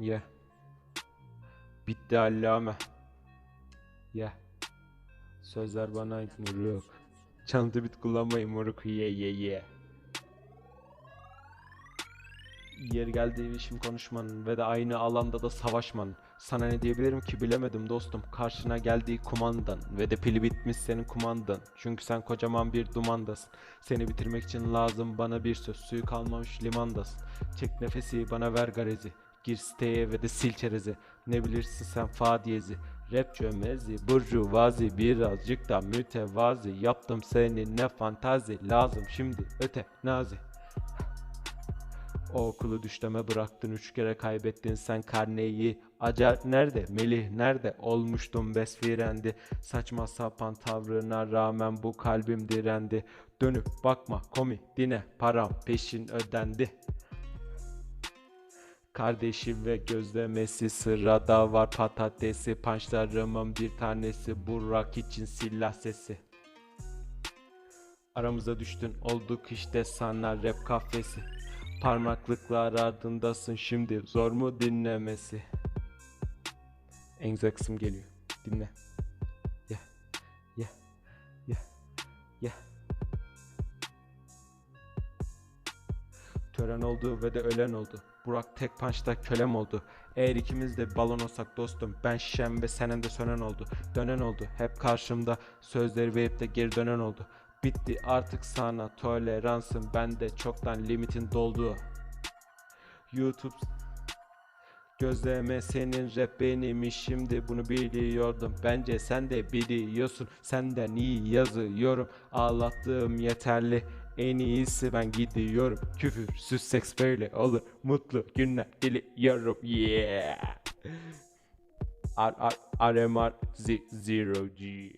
Ye. Bitti allame. Ye. Sözler bana ait moruk. Çanta bit kullanmayın moruk. Ye ye ye. Yeri geldiği işim konuşmanın ve de aynı alanda da savaşmanın. Sana ne diyebilirim ki bilemedim dostum. Karşına geldiği kumandan ve de pili bitmiş senin kumandan. Çünkü sen kocaman bir dumandasın. Seni bitirmek için lazım bana bir söz. Suyu kalmamış limandasın. Çek nefesi bana ver garezi. Gir siteye ve de sil çerezi. Ne bilirsin sen fa diyezi. Rap çömezi, burjuvazi birazcık da mütevazi. Yaptım seni ne fantazi? Lazım şimdi öte nazi. O okulu düşleme bıraktın üç kere kaybettin sen karneyi. Acar nerede? Melih nerede? Olmuştum besfirendi. Saçma sapan tavrına rağmen bu kalbim direndi. Dönüp bakma komi dine param peşin ödendi Kardeşim ve gözlemesi sırada var. Patatesi Pançlarımın bir tanesi. Burak için silah sesi. Aramıza düştün olduk işte sana rap kafesi. Parmaklıklar ardındasın şimdi zor mu dinlemesi? En kısım geliyor dinle. Ye ye ye ye Tören oldu ve de ölen oldu. Burak tek punchta kölem oldu. Eğer ikimiz de balon olsak dostum Ben şişem ve senin de sönen oldu. Dönen oldu. Hep karşımda Sözleri verip de geri dönen oldu. Bitti artık sana toleransın bende çoktan limitin doldu. YouTube Gözleme senin rap benim işimdi bunu biliyordum. Bence sen de biliyorsun. Senden iyi yazıyorum. Ağlattığım yeterli en iyisi ben gidiyorum. Küfürsüz seks böyle olur. Mutlu günler diliyorum. Yeah. R R R M R Z Zero G